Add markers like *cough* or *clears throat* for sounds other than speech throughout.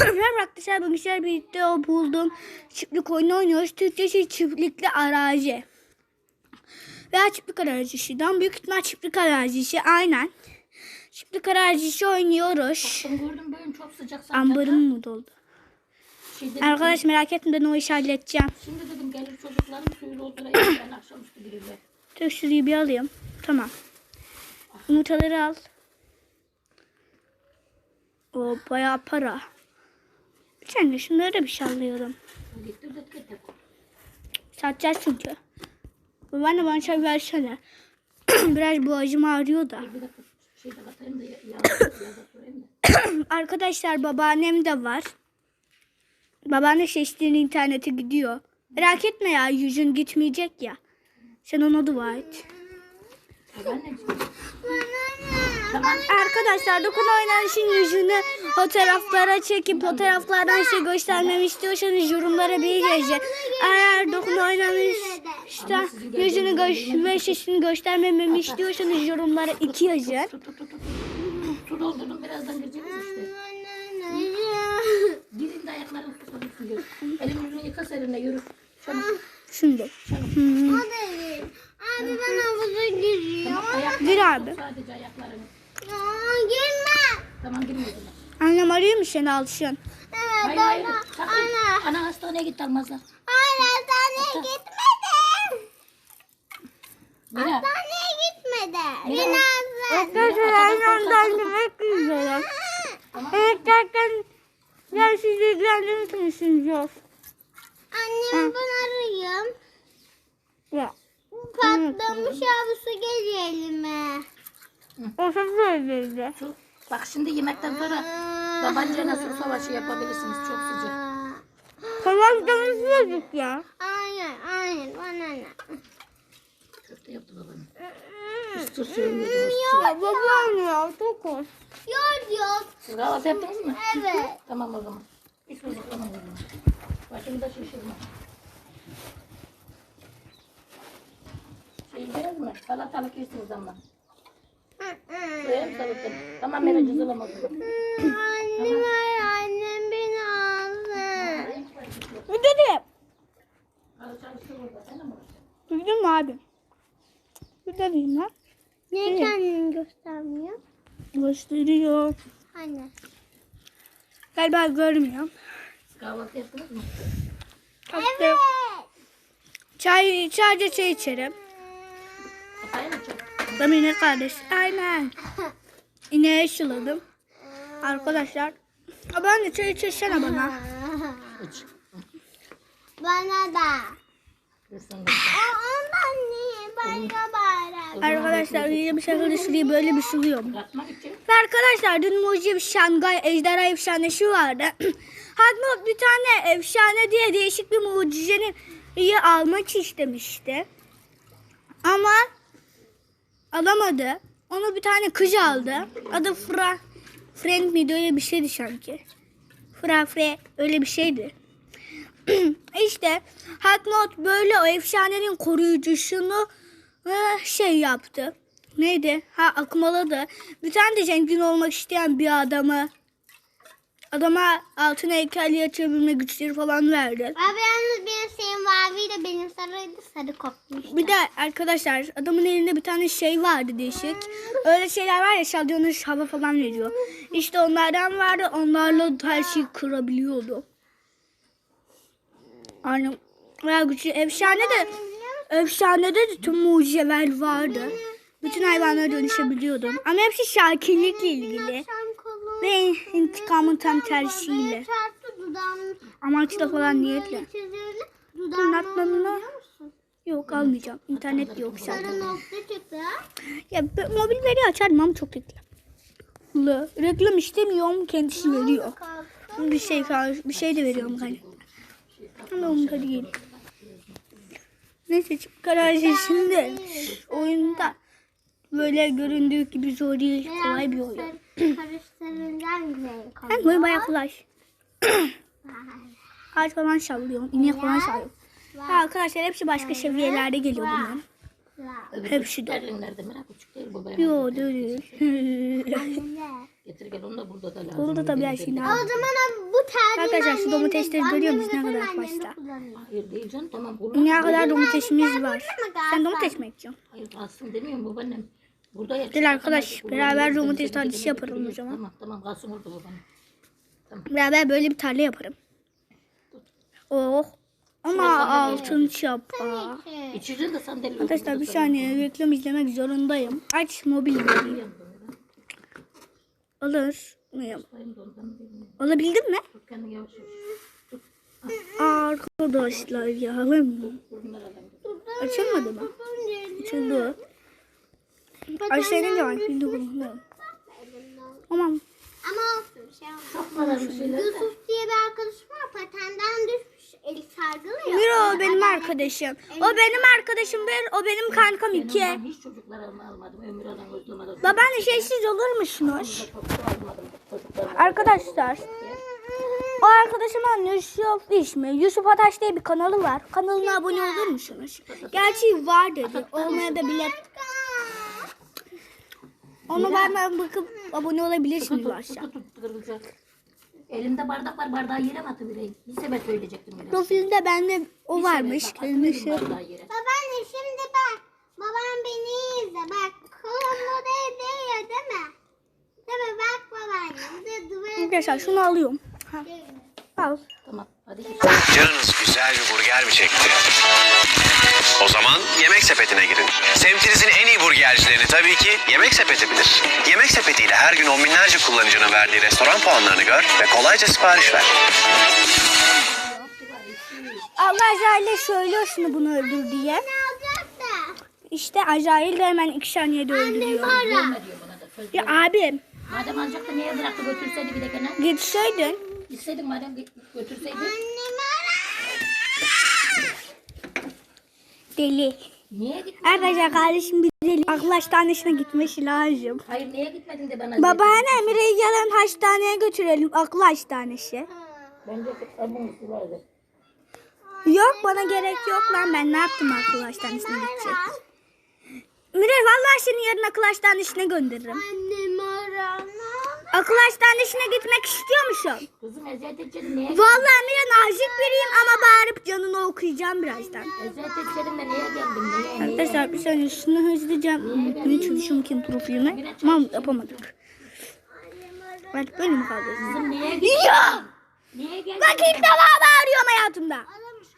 Merhaba arkadaşlar bugün sizlerle birlikte o buldum. Çiftlik oyunu oynuyoruz. Türkçesi çiftlikli arazi. Veya çiftlik arazisinden büyük ihtimal çiftlik arazisi aynen. Çiftlik arazisi oynuyoruz. Gördüm böyle çok sıcak sanki. Ambarım mı doldu? Şey dedim, Arkadaş merak etme ben o işi halledeceğim. Şimdi dedim gelir çocukların suyu doldurayım ben akşamüstü girirler. Dur şurayı bir alayım. Tamam. Yumurtaları al. O bayağı para. De şunları da bir de getir. Satacağız çünkü. Babaanne bana çay versene. *clears throat* Biraz boğazım ağrıyor da. Şey *clears throat* de. Arkadaşlar babaannem de var. Babaanne seçtiğin internete gidiyor. Merak etme ya yüzün gitmeyecek ya. Sen ona dua et. Arkadaşlar dokun oynanışın yüzünü fotoğraflara çekip fotoğraflardan size göstermemi istiyorsanız yorumlara bir yazın. Eğer dokun oynanışta yüzünü gö- ve sesini göstermememi istiyorsanız yorumlara iki yazın. Su doldurdum birazdan gireceğiz işte. Girin de ayakların tutun suyu. Elini yüzünü yıka serinle yürü. Çabuk. Şimdi. Hmm. Abi ben havuza giriyorum. Gir abi. sadece ayaklarını. Aa, girme. Tamam girme o zaman. Annem arıyor mu seni alışın? Evet Hayır hayır. ana. Sakın. Ana. Ana hastaneye git almazlar. Hayır hastaneye gitmedim. Mira. Hastaneye gitmedim. Mira. Binazlı. Arkadaşlar aynı anda annemek üzere. Evet derken ya siz ilgilendirir misiniz yok? Annem ben arayayım. Ya. Patlamış havlusu geliyor elime. O çok böyleydi. Su. Bak şimdi yemekten sonra tabancayla su savaşı yapabilirsiniz. Çok sıcak. Canım sıcak ya. Hayır hayır bana ne? Köfte yaptı babam. Üstü söylüyordu. Ya babam ya çok hoş. Yok yok. Siz kahvaltı yaptınız mı? Evet. Tamam o zaman. Hiç bozuklama o zaman. Başımı da şişirme. Şey yiyeceğiz mi? Salatalık yersiniz ama. Salatalık. Tamam Mera cızılama o zaman. Annem hayır annem beni aldı. Bir de de. Duydun mu abi? Bir de diyeyim lan. Niye kendini göstermiyor? Gösteriyor. Anne. Galiba görmüyor. Kahvaltı yaptınız mı? Hatta çay, sadece çay içerim. Yapayım Ben yine kardeş. Aynen. *laughs* İneğe şıladım. Arkadaşlar. Ben de çay içirsene bana. Bana da. Ondan niye? Başka bayrak. Arkadaşlar yine bir şekilde şurayı böyle bir suluyorum. Yatmak için. Ve arkadaşlar dün mucize bir Şangay ejderha efsanesi vardı. *clears throat* Hatta bir tane efsane diye değişik bir mucizenin iyi almak istemişti. Ama alamadı. Onu bir tane kız aldı. Adı Fra. Frank miydi öyle bir şeydi sanki. Fra Fre öyle bir şeydi. *clears throat* işte Haknot böyle o efsanenin koruyucusunu e, şey yaptı. Neydi? Ha akmaladı. Bir tane de zengin olmak isteyen bir adamı adama altın heykel açabilme güçleri falan verdi. Abi yalnız benim senin maviyle benim sarıydı sarı kopmuştu. Bir de arkadaşlar adamın elinde bir tane şey vardı değişik. Öyle şeyler var ya şalyonu hava falan veriyor. İşte onlardan vardı. Onlarla her şeyi kırabiliyordu. Aynen. Bayağı güçlü. Efsane de efsanede de tüm mucizeler vardı. Bütün hayvanlara dönüşebiliyordum. Ama hepsi sakinlikle ilgili. Ve intikamın tam tersiyle. Amaçla falan niyetle. Musun? yok almayacağım. İnternet yok zaten. Ya mobil veri açarım ama çok reklam. Reklam istemiyorum kendisi veriyor. Bir şey bir şey de veriyorum hani. Ama onda değil. Neyse karar şimdi oyunda böyle göründüğü gibi zor değil kolay bir oyun. Karıştırıldan güzel Ben oyun bayağı kolay. *coughs* Ağaç falan sallıyor, inek falan sallıyor. Ha, arkadaşlar hepsi başka seviyelerde geliyor bunların. Öbür Hep küçük şu da. terliğin nerede? Merak küçük değil bu. Yo değil. *laughs* Getir gel onu da burada da lazım. Burada tabii her şey O lazım. zaman bu terliğin Arkadaşlar şu domatesleri görüyor musunuz? Ne kadar başta? Hayır değil canım tamam. Kullan. Ne kadar domatesimiz var. Sen domates mi ekeceksin? Hayır kalsın demiyorum babaannem. Burada. Gel arkadaş, beraber domates tarlası yaparım o zaman. Tamam tamam kalsın orada babaannem. Beraber böyle bir tarla yaparım. Oh. Ama altın çapa. İçeceksin de sandalye. Arkadaşlar bir saniye reklam izlemek zorundayım. Aç mobil. Alır mıyım? Alabildim mi? Arkadaşlar ya alır mı? Açılmadı mı? Açıldı. Aşağıya ne var? Bildi bunu. Tamam. Ama olsun şey olmaz. Çok de. Yusuf diye bir arkadaşım var. Patenden düşmüş. Eli sargılıyor. Bir o benim arkadaşım. O benim arkadaşım bir, o benim kankam iki. Ben hiç çocuklarımı almadım. Ömür adam özlemedim. Babaanne şeysiz olur musunuz? Çok da almadım çocuklarımı. Arkadaşlar. O arkadaşımın Yusuf ismi. Yusuf Ataş diye bir kanalı var. Kanalına abone olur musunuz? Gerçi var dedi. Olmaya da bilir. Onu benden bakıp abone olabilirsiniz kırılacak. Elimde bardak var bardağı yere mi atıvereyim? Bir sefer söyleyecektim. yine. Profilde bende o Bir varmış. bardağı yere. Babaanne şimdi bak. Babam beni izle. Bak kolumu da değiyor değil mi? Değil mi? Bak babaannem. De duvara Arkadaşlar şunu alıyorum. Ha, al. Tamam hadi. Canınız güzel bir burger mi çekti? O zaman Yemek Sepeti'ne girin. Semtinizin en iyi burgercilerini tabii ki Yemek Sepeti bilir. Yemek Sepeti ile her gün on binlerce kullanıcının verdiği restoran puanlarını gör ve kolayca sipariş ver. Allah Azrail'e söylüyor şunu bunu öldür diye. İşte Azrail de hemen iki saniyede öldürüyor. Ya abim Madem alacak da niye bıraktı götürseydi bir de gene. gitseydin. İstedim madem git- götürseydi. Annem Deli. Niye gitmedin? Arkadaşlar kardeşim bir deli. Akıl hastanesine gitmesi lazım. Hayır niye gitmedin de bana. Babaanne Mire'yi yarın hastaneye götürelim. Akıl hastanesi. Bence abim vardı. Yok bana gerek yok lan. Ben ne yaptım akıl hastanesine gidecek. Mire vallahi seni yarın akıl hastanesine gönderirim. Annem. Akıl hastanesine gitmek istiyor musun? Kızım eziyet edeceğim niye? Vallahi Mire nazik biriyim ama okuyacağım birazdan. Arkadaşlar bir saniye şunu hızlıca bunu çalışıyorum kim profilime. Tamam yapamadık. Artık böyle mi kaldı? Ya! Bak ilk defa bağırıyorum hayatımda.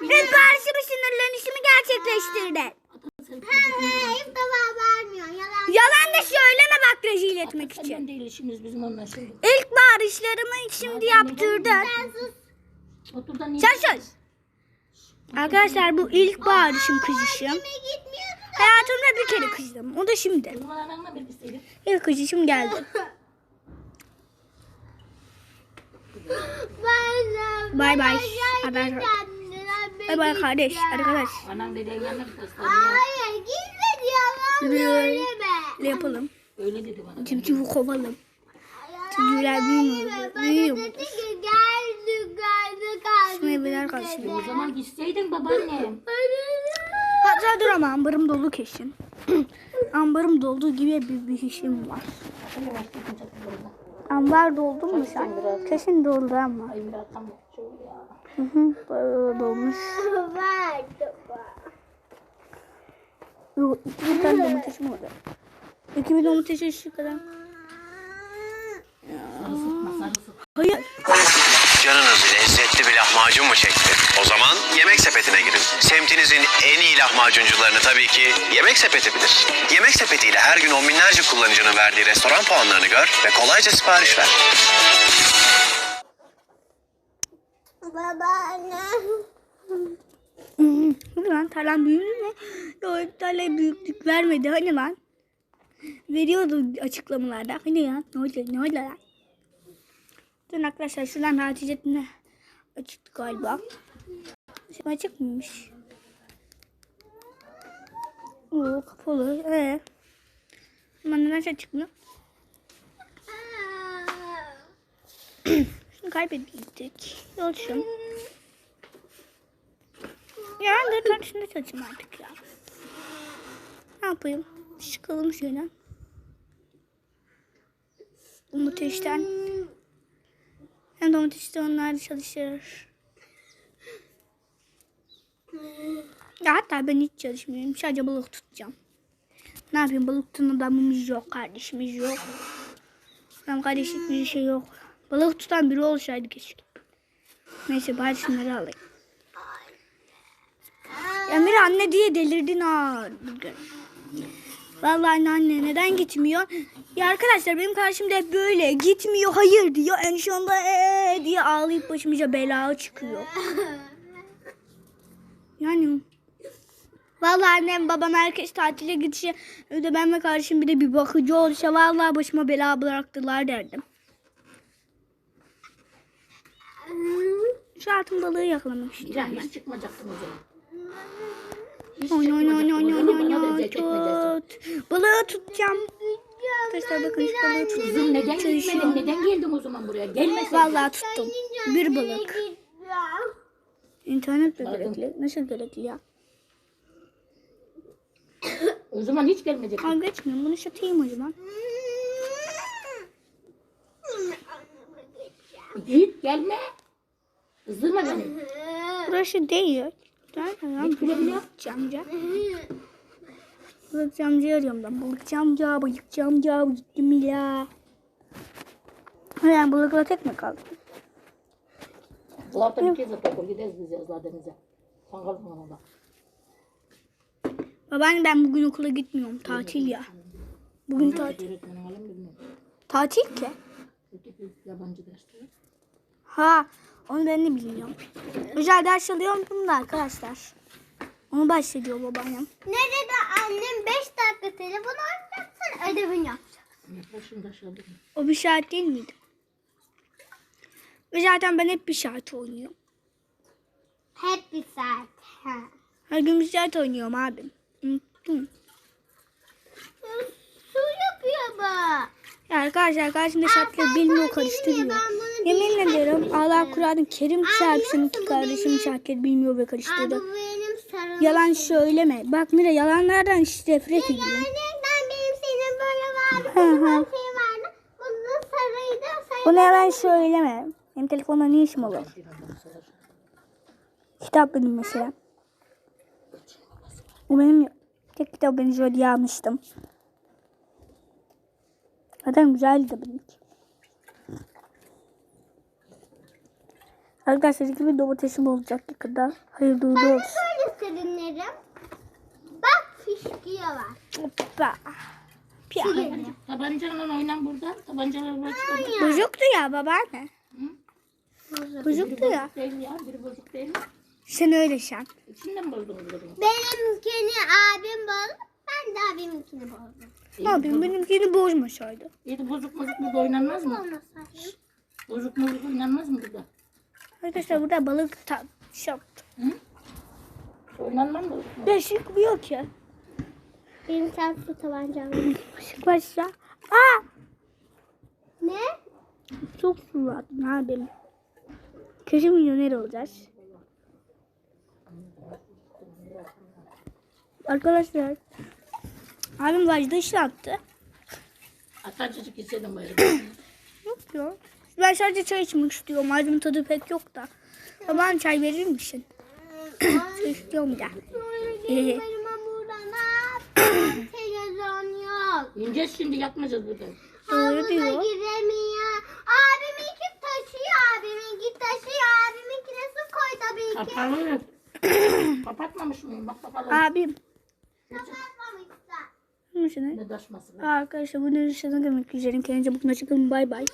Hep bağırışımı sinirlenişimi gerçekleştirdi. Hiç defa vermiyor. Yalan. Yalan da söyleme bak rezil etmek için. Değil işimiz bizim. İlk bağırışlarımı şimdi yaptırdın. Da niye? Sen sus. Arkadaşlar bu ilk bağırışım kızışım. Hayatımda bir kere kızdım. O da şimdi. İlk kızışım geldi. *laughs* Bay bay. Haber. Bay bay kardeş. Arkadaş. Anam yanına Hayır gitmedi yalan söyleme. yapalım. Öyle dedi bana. Çünkü kovalım. Tüyler büyümüyor. Büyüyor. Evler karşılıyor. O zaman gitseydin babaannem. Hatta dur ama ambarım dolu kesin. *clears throat* ambarım dolduğu gibi bir, bir işim var. Ambar doldu mu sen? Kesin doldu ama. Hı hı, böyle dolmuş. Yok, iki tane domatesim oldu. İki bir domatesi şu kadar. Hayır. Canınız lezzetli bir lahmacun mu çekti? O zaman Yemek Sepeti'ne girin. Semtinizin en iyi lahmacuncularını tabii ki Yemek Sepeti bilir. Yemek Sepeti ile her gün on binlerce kullanıcının verdiği restoran puanlarını gör ve kolayca sipariş ver. Babaanne. Hadi lan tarlam büyüdü mü? Yok tarlaya büyüklük vermedi. Hani lan? Veriyordu açıklamalarda. Hani ya? Ne oldu? Ne oldu lan? Dur arkadaşlar şuradan ne? Açıktı galiba. Şimdi açık mıymış? Oo kapalı. Ee. Ama neden açıkmıyor? Şunu kaybettik. Yolçum. Ya dur ben şunu seçeyim artık ya. Ne yapayım? Çıkalım şöyle. Domatesten. Hem domatesten onlar çalışır. Ya hatta ben hiç çalışmıyorum. Sadece balık tutacağım. Ne yapayım balık tutan adamımız yok. Kardeşimiz yok. Tam kardeşlik bir şey yok. Balık tutan biri olsaydı keşke. Neyse bari şunları alayım. Emir anne diye delirdin ha. Vallahi anne, anne neden gitmiyor? Ya arkadaşlar benim karşımda hep böyle gitmiyor hayır diyor. En sonunda ee diye ağlayıp başımıza bela çıkıyor. Yani Vallahi annem babam herkes tatile gidişe öde ben ve kardeşim bir de bir bakıcı olsa vallahi başıma bela bıraktılar derdim. Şu altın balığı yakalamak Ya istiyorum ben. hiç çıkmayacaktın o zaman. Oy oy oy oy tut. Balığı tutacağım. Arkadaşlar bakın şu balığı tuttum. Kızım neden gitmedin? Neden geldin o zaman buraya? Gelmeseydin. Vallahi tuttum. Bir balık. İnternet de gerekli. Nasıl gerekli ya? *coughs* O zaman hiç gelmeyecektin. Kavga etmiyorum. Bunu satayım o zaman. Git gelme. Kızdırma beni. Burası değil. Nerede lan? Balıkçı amca. Balıkçı amca arıyorum ben. Balıkçı amca, balıkçı amca, gittim ya. Yani balıkla tek mi kaldı? Hafta bir kez de topur gideriz biz yazlar denize. Sen kalma orada. Babaanne ben bugün okula gitmiyorum. Tatil ya. Bugün tatil. Tatil ki. Yabancı dersleri. Ha, onu ben de bilmiyorum. Özel ders alıyorum da arkadaşlar. Onu bahsediyor babaannem. Ne dedi annem 5 dakika telefon oynayacaksın ödevini yapacaksın. O bir saat değil miydi? Ve zaten ben hep bir saat oynuyorum. Hep bir saat. Ha. Her gün bir saat oynuyorum abim. Unuttum. Su yapıyor bu. Ya arkadaşlar karşımda şartları bilmiyor karıştırıyor. ben bunu Yemin ederim Allah Kur'an-ı Kerim çarpsın ki kardeşim şartları bilmiyor ve karıştırdı. Yalan söyleme. Bak Mira yalanlardan işte nefret ediyorum. Şey Bunu hemen söyleme. Benim telefonda ne işim olur? Kitap benim mesela. O benim tek kitap ben şöyle almıştım. Zaten güzeldi de benimki. Arkadaşlar gibi domatesim olacak yakında. Hayırlı uğurlu olsun. Şöyle serinlerim. Bak fışkıyorlar. Hoppa. Pia. Tabancanla oynan burada. Tabancalar buraya çıkardık. Bozuktu ya babaanne. Bozuktu ya. Değil ya. Biri bozuk değil mi? Sen öyle sen. İçinden dedim. Benimkini abim bozdu. Ben de abiminkini bozdum. Ne yapayım benimkini bozmasaydı. İyi bozuk bozuk burada oynanmaz mı? Bozuk bozuk oynanmaz mı burada? Arkadaşlar burada balık ta şap. Oynanmaz mı? Beşik yok ya. Benim tatlı tabancam. Beşik başla. Aa! ne? Çok suladın abim. Kesin milyoner olacağız. Arkadaşlar. Abim vajda işlattı. Atacıcık istedim böyle. Yok ya. Ben sadece çay içmek istiyorum. Abimin tadı pek yok da. Babam çay verir misin? *coughs* çay istiyorum da. Televizyon yok. İneceğiz şimdi yatmayacağız burada. Doğru Havuza diyor. giremiyor. Abiminki taşıyor. Abiminki taşıyor. Abiminkine su koy tabii ki. Kapalı. *coughs* Kapatmamış mıyım? Bak bakalım. Abim. Kapatmamışsa. Ne. Arkadaşlar bu ne demek üzerim. Kendinize bakın. Hoşçakalın. Bay bay.